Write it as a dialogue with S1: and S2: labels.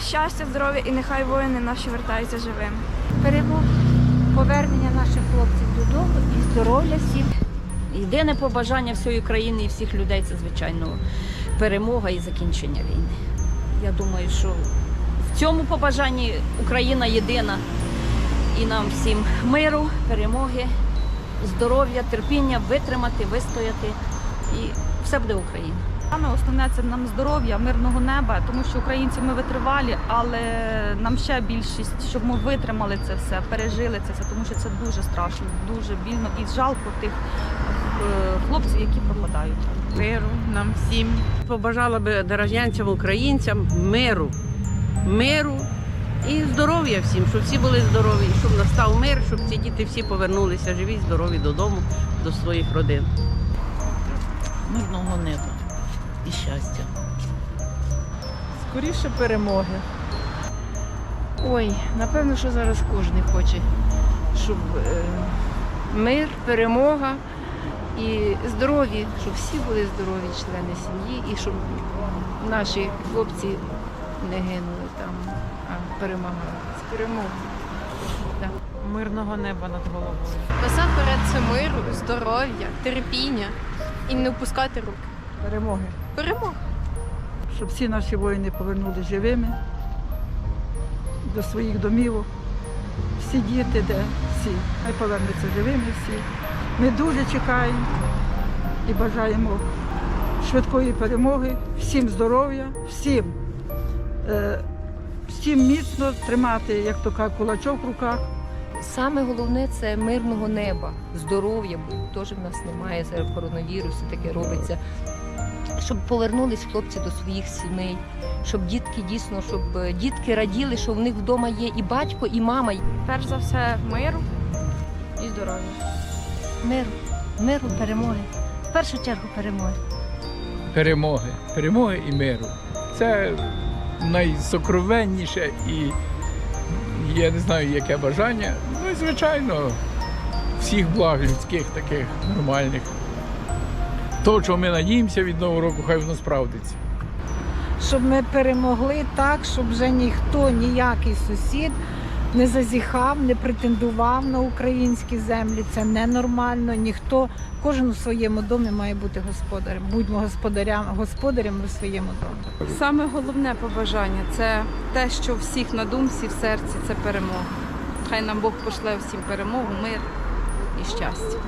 S1: Щастя, здоров'я і нехай воїни наші вертаються живими.
S2: перемог, повернення наших хлопців додому і здоров'я всім.
S3: Єдине побажання всієї країни і всіх людей це, звичайно, перемога і закінчення війни. Я думаю, що в цьому побажанні Україна єдина. І нам всім миру, перемоги, здоров'я, терпіння, витримати, вистояти. І все буде Україна.
S4: Саме основне це нам здоров'я, мирного неба, тому що українці ми витривалі, але нам ще більшість, щоб ми витримали це все, пережили це все, тому що це дуже страшно, дуже більно і жалко тих е, хлопців, які пропадають.
S5: миру нам всім. Побажала би дорожнянцям, українцям миру, миру і здоров'я всім, щоб всі були здорові, щоб настав мир, щоб ці діти всі повернулися живі, здорові додому, до своїх родин.
S6: мирного неба і щастя.
S7: Скоріше перемоги.
S8: Ой, напевно, що зараз кожен хоче, щоб е, мир, перемога і здорові, щоб всі були здорові члени сім'ї, і щоб наші хлопці не гинули там, а перемагали. З перемогою.
S7: Мирного неба над головою.
S9: Насамперед це миру, здоров'я, терпіння і не опускати руки.
S7: Перемоги.
S9: Перемога.
S10: щоб всі наші воїни повернулися живими до своїх домівок. Всі діти, де всі, хай повернуться живими всі. Ми дуже чекаємо і бажаємо швидкої перемоги, всім здоров'я, всім, е, всім міцно тримати, як то кажуть, кулачок в руках.
S2: Саме головне це мирного неба, здоров'я, бо теж в нас немає зараз коронавірусу, таке робиться. Щоб повернулись хлопці до своїх сімей, щоб дітки дійсно, щоб е, дітки раділи, що в них вдома є і батько, і мама.
S1: Перш за все, миру і здоров'я.
S2: Миру, миру, перемоги. В першу чергу перемоги.
S11: перемоги, перемоги і миру. Це найсокровенніше і я не знаю, яке бажання. Ну і звичайно, всіх благ людських, таких нормальних. То, чого ми надіємося від Нового року, хай воно справдиться.
S7: Щоб ми перемогли так, щоб вже ніхто, ніякий сусід не зазіхав, не претендував на українські землі. Це ненормально. Ніхто, кожен у своєму домі має бути господарем. Будьмо господарям, господарями у своєму домі.
S4: Саме головне побажання це те, що всіх на думці, в серці це перемога. Хай нам Бог пошле всім перемогу, мир і щастя.